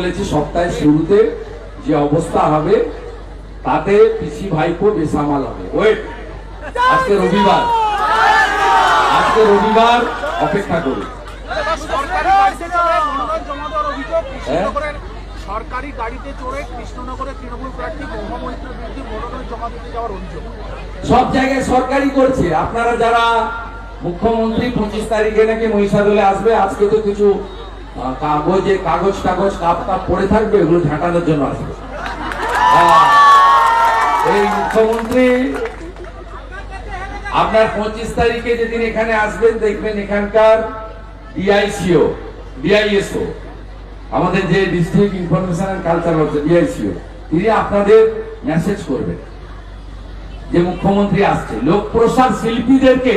বলেছি সপ্তাহের শুরুতে যে অবস্থা হবে তাতে পিসি ভাইপো বেসামাল হবে। ওয়েট আজকে রবিবার। আজকে রবিবার অপেক্ষা করুন। সরকারি গাড়িতে চড়ে হ্যাঁ? কৃষ্ণনগরের সরকারি গাড়িতে চড়ে কৃষ্ণনগরের তৃণমূল প্রার্থী মহামৈত্রের বিরুদ্ধে মনোনয়ন জমা দিতে যাওয়ার অভিযোগ। সব জায়গায় সরকারি করছে। আপনারা যারা মুখ্যমন্ত্রী পঁচিশ তারিখে নাকি মহিষাদলে আসবে আজকে তো কিছু কাগজে কাগজ টাগজ কাপ কাপ পড়ে থাকবে, এগুলো ঝাঁটানোর জন্য আসবে। এই মুখ্যমন্ত্রী, আপনার পঁচিশ তারিখে যেদিন এখানে আসবেন, দেখবেন এখানকার ডিআইসিও ডিআইএসও আমাদের যে ডিস্ট্রিক্ট ইনফরমেশন অ্যান্ড কালচার হচ্ছে ডিআইসিও তিনি আপনাদের মেসেজ করবেন। যে মুখ্যমন্ত্রী আসছে লোক প্রসাদ শিল্পীদেরকে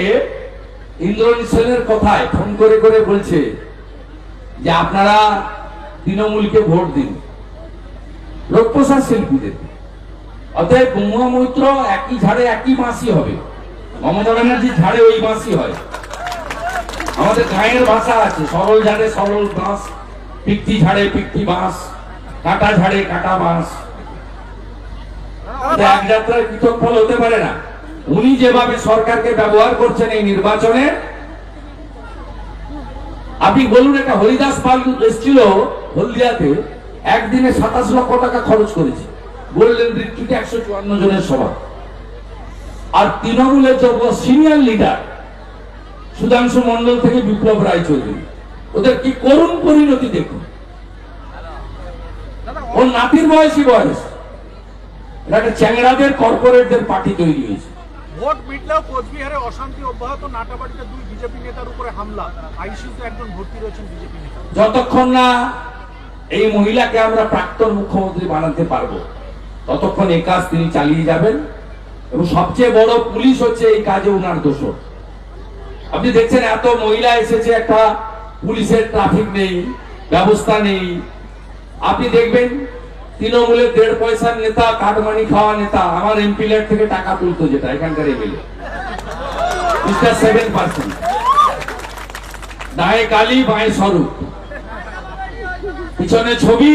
ইন্দ্রনীল সেনের কথায় ফোন করে করে বলছে যে আপনারা তৃণমূলকে ভোট দিন। লোক প্রসাদ শিল্পীদের। অতএব মৈত্র একই ঝাড়ে একই মাসি হবে। মমতা ব্যানার্জির ঝাড়ে ওই হয়। আমাদের গায়ের ভাষা আছে, সরল ঝাড়ে সরল বাঁশ, পিকটি ঝাড়ে পিকটি বাঁশ, কাটা ঝাড়ে কাটা বাঁশ। এক যাত্রায় পৃথক ফল হতে পারে না। উনি যেভাবে সরকারকে ব্যবহার করছেন এই নির্বাচনে আপনি বলুন, একটা হরিদাস পাল এসেছিল হলদিয়াতে, একদিনে সাতাশ লক্ষ টাকা খরচ করেছে। গোল্ডেন রিট্রিটে একশো চুয়ান্ন জনের সভা। আর তৃণমূলের যত সিনিয়র লিডার, সুধাংশু মন্ডল থেকে বিপ্লব রায় চৌধুরী, ওদের কি করুণ পরিণতি দেখুন? ওর নাতির বয়সী বয়স। একটা চ্যাংড়াদের, কর্পোরেটদের পার্টি তৈরি হয়েছে। ভোট মিটলেও কোচবিহারে অশান্তি অব্যাহত। নাটাবাড়িতে দুই বিজেপি নেতার উপরে হামলা। আইসিইউতে একজন ভর্তি রয়েছেন বিজেপি নেতা। যতক্ষণ না এই মহিলাকে আমরা প্রাক্তন মুখ্যমন্ত্রী বানাতে পারব, ততক্ষণ এই কাজ তিনি চালিয়ে যাবেন এবং সবচেয়ে বড় পুলিশ হচ্ছে এই কাজে উনার দোষ আপনি দেখছেন এত মহিলা এসেছে, একটা পুলিশের ট্রাফিক নেই, ব্যবস্থা নেই। আপনি দেখবেন তৃণমূলের দেড় পয়সার নেতা, কাটমানি খাওয়া নেতা, আমার এমপি থেকে টাকা তুলতো যেটা এখানকার এমএলএ দায়ে কালি স্বরূপ। পিছনে ছবি,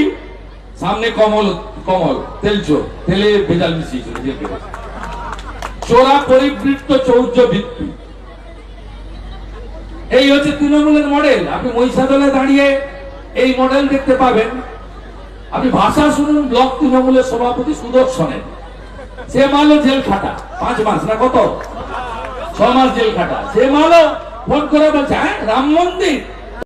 সামনে কমল কমল তেলে ভেজাল মিশিয়েছিল চোরা পরিবৃত্ত চৌর্য বৃত্তি। এই হচ্ছে তৃণমূলের মডেল আপনি মহিষাদলে দাঁড়িয়ে এই মডেল দেখতে পাবেন। আপনি ভাষা শুনুন, ব্লক তৃণমূলের সভাপতি সুদর্শনের সে মালো জেল খাটা, পাঁচ মাস না কত? ছ মাস জেল খাটা। সে মালো ফোন করে বলছে হ্যাঁ রাম মন্দির?